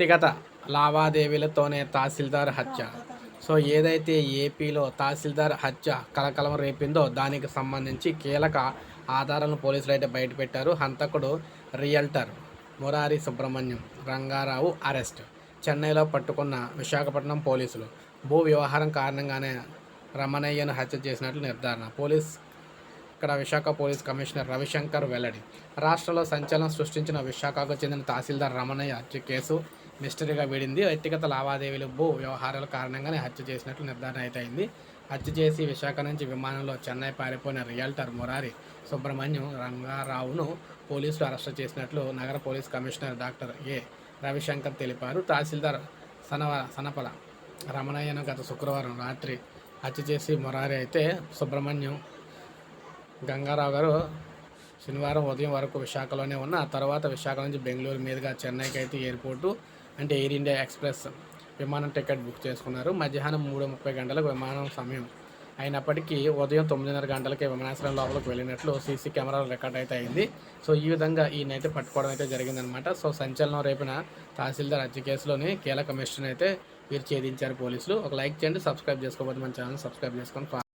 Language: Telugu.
వ్యక్తిగత లావాదేవీలతోనే తహసీల్దార్ హత్య. సో ఏదైతే ఏపీలో తహసీల్దార్ హత్య కలకలం రేపిందో దానికి సంబంధించి కీలక ఆధారాలను పోలీసులు అయితే బయటపెట్టారు. హంతకుడు రియల్టర్ మురారి సుబ్రహ్మణ్యం రంగారావు అరెస్ట్. చెన్నైలో పట్టుకున్న విశాఖపట్నం పోలీసులు. భూ వ్యవహారం కారణంగానే రమణయ్యను హత్య చేసినట్లు నిర్ధారణ. పోలీస్ ఇక్కడ విశాఖ పోలీస్ కమిషనర్ రవిశంకర్ వెల్లడి. రాష్ట్రంలో సంచలనం సృష్టించిన విశాఖకు చెందిన తహసీల్దార్ రమణయ్య హత్య కేసు మిస్టరీగా వీడింది. వ్యక్తిగత లావాదేవీలు భూ వ్యవహారాల కారణంగానే హత్య చేసినట్లు నిర్ధారణ అయితే అయింది హత్య చేసి విశాఖ నుంచి విమానంలో చెన్నై పారిపోయిన రియల్టర్ మురారి సుబ్రహ్మణ్యం రంగారావును పోలీసులు అరెస్ట్ చేసినట్లు నగర police commissioner doctor A Ravishankar తెలిపారు. తహసీల్దార్ సనవ సనపల రమణయ్యను గత శుక్రవారం రాత్రి హత్య చేసి మురారి అయితే సుబ్రహ్మణ్యం గంగారావు గారు శనివారం ఉదయం వరకు విశాఖలోనే ఉన్న ఆ తర్వాత విశాఖ నుంచి బెంగళూరు మీదుగా చెన్నైకి అయితే ఎయిర్పోర్టు అంటే ఎయిర్ ఇండియా ఎక్స్ప్రెస్ విమానం టికెట్ బుక్ చేసుకున్నారు. మధ్యాహ్నం మూడు ముప్పై గంటలకు విమానం సమయం అయినప్పటికీ ఉదయం తొమ్మిదిన్నర గంటలకే విమానాశ్రయం లోపలికి వెళ్ళినట్లు సీసీ కెమెరాలు రికార్డ్ అయితే అయింది. సో ఈ విధంగా ఈయనైతే పట్టుకోవడం అయితే జరిగిందనమాట సో సంచలనం రేపిన తహసీల్దార్ హత్య కేసులోని కీలక మిషన్ అయితే వీరు ఛేదించారు పోలీసులు. ఒక లైక్ చేయండి సబ్స్క్రైబ్ చేసుకోకపోతే మన ఛానల్ సబ్స్క్రైబ్ చేసుకొని